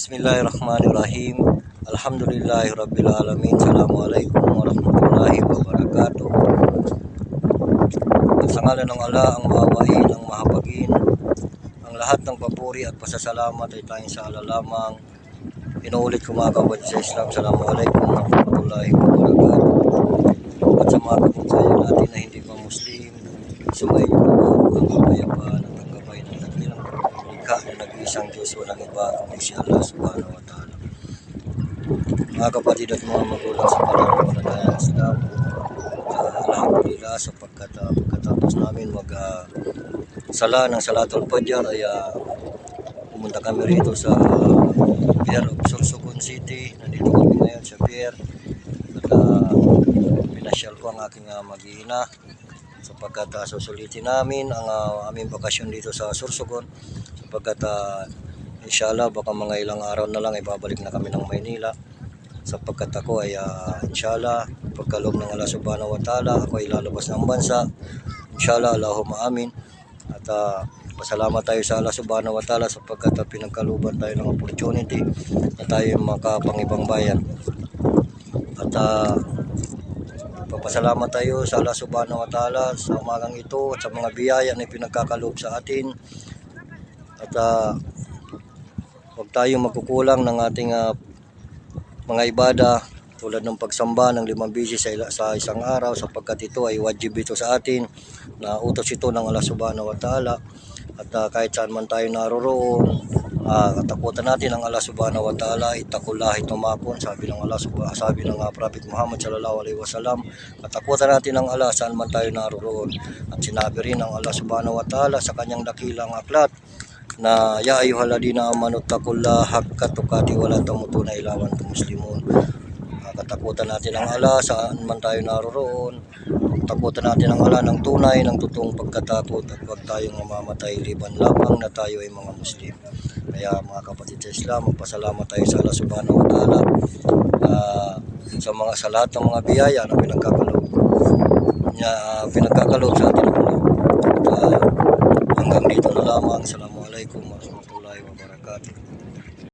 Bismillahirrahmanirrahim. Alhamdulillahi. Assalamualaikum warahmatullahi wabarakatuh. At sa ngalan ng ala, ang mahawain, ang mahabagin, ang lahat ng papuri at pasasalamat ay tayong sa ala lamang. Inuulit ko mga kapatid sa Islam. Assalamualaikum warahmatullahi wabarakatuh. At sa mga kapatid natin na hindi pa Muslim, sumayin ang kapayapaan at ang gabay ng dakilang nag-iisang Diyos walang iba kundi si Allah subhanahu wa ta'ala. Mga kapatid at mga magulang sa pananampalataya ng Islam, uh, Alhamdulillah sapagkat uh, pagkatapos namin mag uh, sala ng Salatul Fajr ay uh, pumunta kami rito sa Pier of Sorsogon City. Nandito kami ngayon sa Pier at uh, pinasyal ko ang aking uh, mag-iina sapagkat uh, susulitin namin ang uh, aming bakasyon dito sa Sorsogon. Sapagkat uh, inshallah baka mga ilang araw na lang ibabalik na kami ng Maynila. Sapagkat ako ay uh, inshallah pagkaloob ng Allah subhanahu wa ta'ala ako ay lalabas ng bansa. Inshallah Allahumma amin. At uh, pasalamat tayo sa Allah subhanahu wa ta'ala sapagkat pinagkaluban tayo ng opportunity na tayo makapangibang bayan. At uh, Papasalamat tayo sa Allah subhanahu wa ta'ala sa umagang ito at sa mga biyaya na pinagkakaloob sa atin. At uh, huwag tayong magkukulang ng ating uh, mga ibada tulad ng pagsamba ng limang bisi sa, sa isang araw sapagkat ito ay wajib ito sa atin na utos ito ng Allah subhanahu wa ta'ala at uh, kahit saan man tayo naroroon uh, katakutan natin ang Allah subhanahu wa ta'ala itakullahi tumakon sabi ng Allah subhanahu sabi ng uh, Prophet Muhammad sallallahu alaihi wasallam katakutan natin ang Allah saan man tayo naroroon at sinabi rin ng Allah subhanahu wa ta'ala sa kanyang dakilang aklat na ya ayyuhalladina amanu taqullaha haqqa tuqati wa la tamutunna illa wa antum muslimun. Ah, Katakutan natin ang ala saan man tayo naroroon. Takutan natin ang ala ng tunay ng totoong pagkatakot at huwag tayong mamamatay liban lamang na tayo ay mga Muslim. Kaya mga kapatid sa Islam, magpasalamat tayo sa Allah subhanahu wa ta'ala ah, sa mga sa lahat ng mga biyaya na pinagkakaloob niya ah, pinagkakaloob sa atin ng. At, ah, hanggang dito na lamang. Assalamualaikum warahmatullahi wabarakatuh.